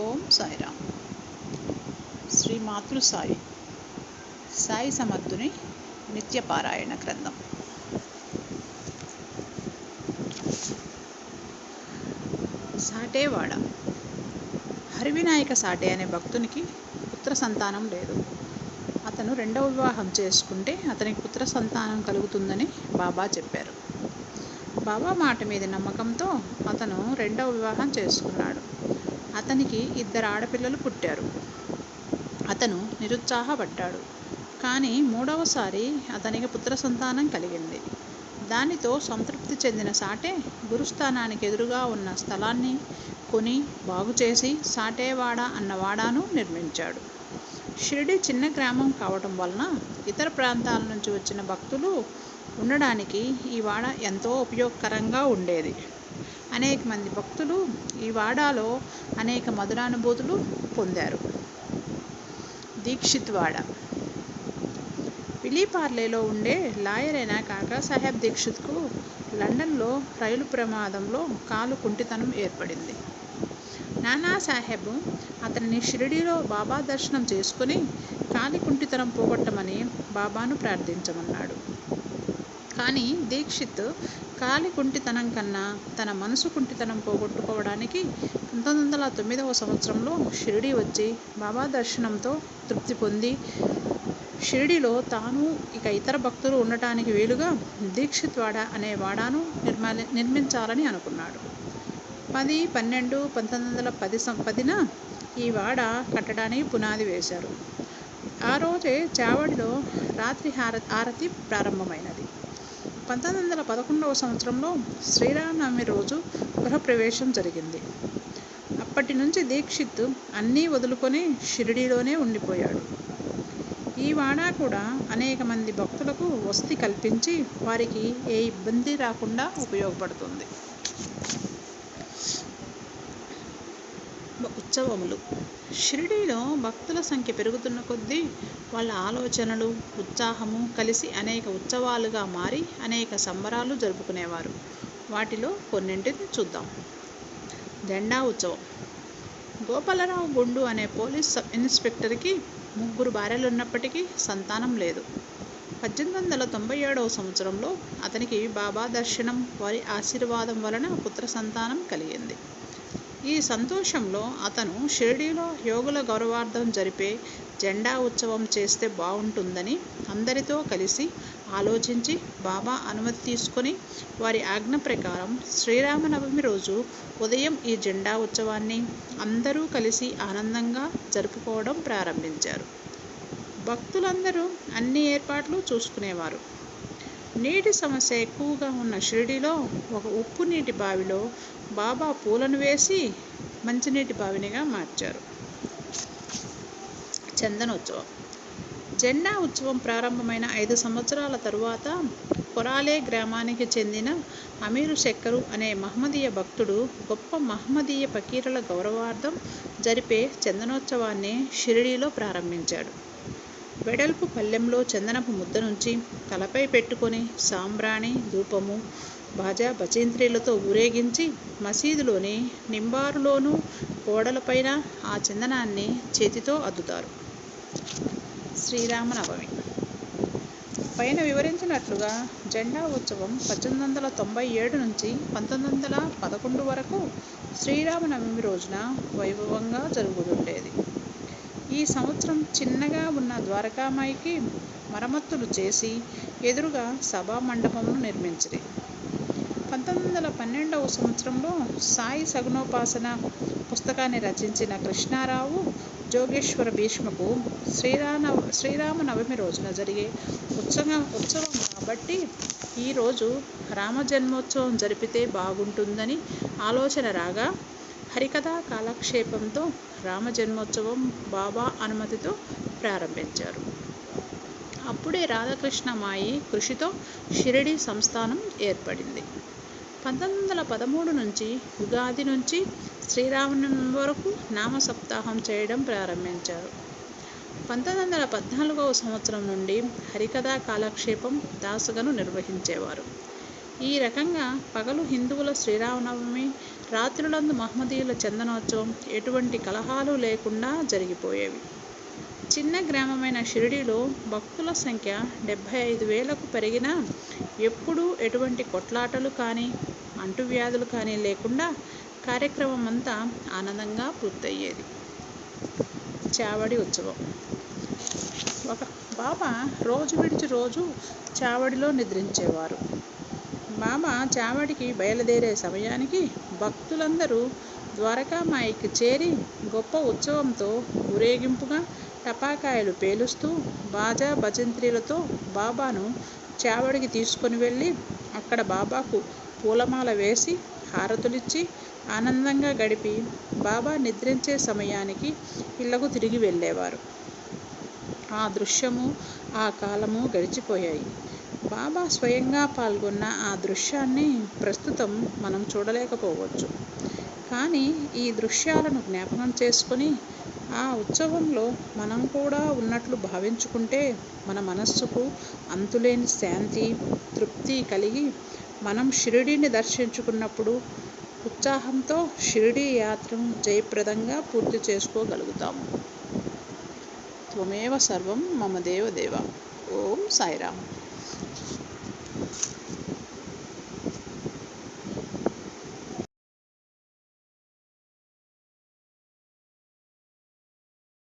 ఓం సాయిరామ్ శ్రీ మాతృ సాయి. సాయి సమర్థుని నిత్యపారాయణ గ్రంథం. సాటేవాడ. హరివినాయక సాటే అనే భక్తునికి పుత్ర సంతానం లేదు. అతను రెండవ వివాహం చేసుకుంటే అతనికి పుత్ర సంతానం కలుగుతుందని బాబా చెప్పారు. బాబా మాట మీద నమ్మకంతో అతను రెండవ వివాహం చేసుకున్నాడు. అతనికి ఇద్దరు ఆడపిల్లలు పుట్టారు. అతను నిరుత్సాహపడ్డాడు. కానీ మూడవసారి అతనికి పుత్ర సంతానం కలిగింది. దానితో సంతృప్తి చెందిన సాటే గురుస్థానానికి ఎదురుగా ఉన్న స్థలాన్ని కొని బాగు చేసి సాటేవాడ అన్న వాడాను నిర్మించాడు. షిరిడి చిన్న గ్రామం కావటం వలన ఇతర ప్రాంతాల నుంచి వచ్చిన భక్తులు ఉండడానికి ఈ వాడ ఎంతో ఉపయోగకరంగా ఉండేది. అనేక మంది భక్తులు ఈ వాడాలో అనేక మధురానుభూతులు పొందారు. దీక్షిత్ వాడ. విలీపార్లేలో ఉండే లాయర్ అయిన కాకా సాహెబ్ దీక్షిత్కు లండన్లో రైలు ప్రమాదంలో కాలు కుంటితనం ఏర్పడింది. నానా సాహెబ్ అతనిని షిరిడీలో బాబా దర్శనం చేసుకుని కాలి కుంటితనం పోగొట్టమని బాబాను ప్రార్థించమన్నాడు. కానీ దీక్షిత్ కాలి కుంటితనం కన్నా తన మనసు కుంటితనం పోగొట్టుకోవడానికి పంతొమ్మిది వందల తొమ్మిదవ సంవత్సరంలో షిరిడి వచ్చి బాబా దర్శనంతో తృప్తి పొంది షిరిడిలో తాను ఇక ఇతర భక్తులు ఉండటానికి వీలుగా దీక్షిత్ వాడ అనే వాడాను నిర్మాలి నిర్మించాలని అనుకున్నాడు. పది పన్నెండు పంతొమ్మిది వందల పది సం పదిన ఈ వాడ కట్టడానికి పునాది వేశారు. ఆ రోజే చావడిలో రాత్రి హార ఆరతి ప్రారంభమైనది. పంతొమ్మిది వందల పదకొండవ సంవత్సరంలో శ్రీరామనవమి రోజు గృహప్రవేశం జరిగింది. అప్పటి నుంచి దీక్షిత్ అన్నీ వదులుకొని షిరిడీలోనే ఉండిపోయాడు. ఈ వాడా కూడా అనేక మంది భక్తులకు వసతి కల్పించి వారికి ఏ ఇబ్బంది రాకుండా ఉపయోగపడుతుంది. ఉత్సవములు. షిరిడీలో భక్తుల సంఖ్య పెరుగుతున్న కొద్దీ వాళ్ళ ఆలోచనలు ఉత్సాహము కలిసి అనేక ఉత్సవాలుగా మారి అనేక సంబరాలు జరుపుకునేవారు. వాటిలో కొన్నింటిని చూద్దాం. జెండా ఉత్సవం. గోపాలరావు గుండు అనే పోలీస్ సబ్ ఇన్స్పెక్టర్కి ముగ్గురు భార్యలు ఉన్నప్పటికీ సంతానం లేదు. పద్దెనిమిది వందల తొంభై ఏడవ సంవత్సరంలో అతనికి బాబా దర్శనం వారి ఆశీర్వాదం వలన పుత్ర సంతానం కలిగింది. ఈ సంతోషంలో అతను షిరిడీలో యోగుల గౌరవార్థం జరిపే జెండా ఉత్సవం చేస్తే బాగుంటుందని అందరితో కలిసి ఆలోచించి బాబా అనుమతి తీసుకొని వారి ఆజ్ఞ ప్రకారం శ్రీరామనవమి రోజు ఉదయం ఈ జెండా ఉత్సవాన్ని అందరూ కలిసి ఆనందంగా జరుపుకోవడం ప్రారంభించారు. భక్తులందరూ అన్ని ఏర్పాట్లు చూసుకునేవారు. నీటి సమస్య ఎక్కువగా ఉన్న షిరిడిలో ఒక ఉప్పు నీటి బావిలో బాబా పూలను వేసి మంచినీటి బావినిగా మార్చారు. చందనోత్సవం. జెండా ఉత్సవం ప్రారంభమైన ఐదు సంవత్సరాల తరువాత కొరాలే గ్రామానికి చెందిన అమీరు శక్కరు అనే మహమ్మదీయ భక్తుడు గొప్ప మహమ్మదీయ పకీరుల గౌరవార్థం జరిపే చందనోత్సవాన్ని షిరిడీలో ప్రారంభించాడు. వెడల్పు పల్లెంలో చందనపు ముద్ద నుంచి తలపై పెట్టుకొని సాంబ్రాణి ధూపము బాజా బచేంద్రీలతో ఊరేగించి మసీదులోని నింబారులోనూ గోడలపైన ఆ చందనాన్ని చేతితో అద్దుతారు. శ్రీరామనవమి. పైన వివరించినట్లుగా జెండా ఉత్సవం పద్దెనిమిది వందల తొంభై ఏడు నుంచి పంతొమ్మిది వందల పదకొండు వరకు శ్రీరామనవమి రోజున వైభవంగా జరుగుతుండేది. ఈ సంవత్సరం చిన్నగా ఉన్న ద్వారకామాయికి మరమ్మతులు చేసి ఎదురుగా సభా మండపమును నిర్మించింది పంతొమ్మిది వందల పన్నెండవ సంవత్సరంలో సాయి సగుణోపాసన పుస్తకాన్ని రచించిన కృష్ణారావు జోగేశ్వర భీష్మకు శ్రీరామ శ్రీరామనవమి రోజున జరిగే ఉత్సవం ఉత్సవం కాబట్టి ఈరోజు రామ జన్మోత్సవం జరిపితే బాగుంటుందని ఆలోచన రాగా హరికథా కాలక్షేపంతో రామ జన్మోత్సవం బాబా అనుమతితో ప్రారంభించారు. అప్పుడే రాధాకృష్ణ మాయి కృషితో షిరిడి సంస్థానం ఏర్పడింది. పంతొమ్మిది వందల పదమూడు నుంచి ఉగాది నుంచి శ్రీరామనవమి వరకు నామ సప్తాహం చేయడం ప్రారంభించారు. పంతొమ్మిది వందల పద్నాలుగవ సంవత్సరం నుండి హరికథా కాలక్షేపం దాసగను నిర్వహించేవారు. ఈ రకంగా పగలు హిందువుల శ్రీరామనవమి రాత్రులందు మహమ్మదీయుల చందనోత్సవం ఎటువంటి కలహాలు లేకుండా జరిగిపోయేవి. చిన్న గ్రామమైన షిరిడీలో భక్తుల సంఖ్య డెబ్భై ఐదు వేలకు పెరిగినా ఎప్పుడూ ఎటువంటి కొట్లాటలు కానీ అంటువ్యాధులు కానీ లేకుండా కార్యక్రమం అంతా ఆనందంగా పూర్తయ్యేది. చావడి ఉత్సవం. ఒక బాబా రోజు విడిచి రోజు చావడిలో నిద్రించేవారు. బాబా చావడికి బయలుదేరే సమయానికి భక్తులందరూ ద్వారకామాయికి చేరి గొప్ప ఉత్సవంతో ఊరేగింపుగా టపాకాయలు పేలుస్తూ బాజా భజంత్రీలతో బాబాను చావడికి తీసుకొని వెళ్ళి అక్కడ బాబాకు పూలమాల వేసి హారతులిచ్చి ఆనందంగా గడిపి బాబా నిద్రించే సమయానికి ఇళ్ళకు తిరిగి వెళ్ళేవారు. ఆ దృశ్యము ఆ కాలము గడిచిపోయాయి. బాబా స్వయంగా పాల్గొన్న ఆ దృశ్యాన్ని ప్రస్తుతం మనం చూడలేకపోవచ్చు. కానీ ఈ దృశ్యాలను జ్ఞాపకం చేసుకొని ఆ ఉత్సవంలో మనం కూడా ఉన్నట్లు భావించుకుంటే మన మనస్సుకు అంతులేని శాంతి తృప్తి కలిగి మనం షిరిడీని దర్శించుకున్నప్పుడు ఉత్సాహంతో షిరిడీ యాత్రను జయప్రదంగా పూర్తి చేసుకోగలుగుతాము త్వమేవ సర్వం మమ దేవదేవ ఓం సాయిరామ్.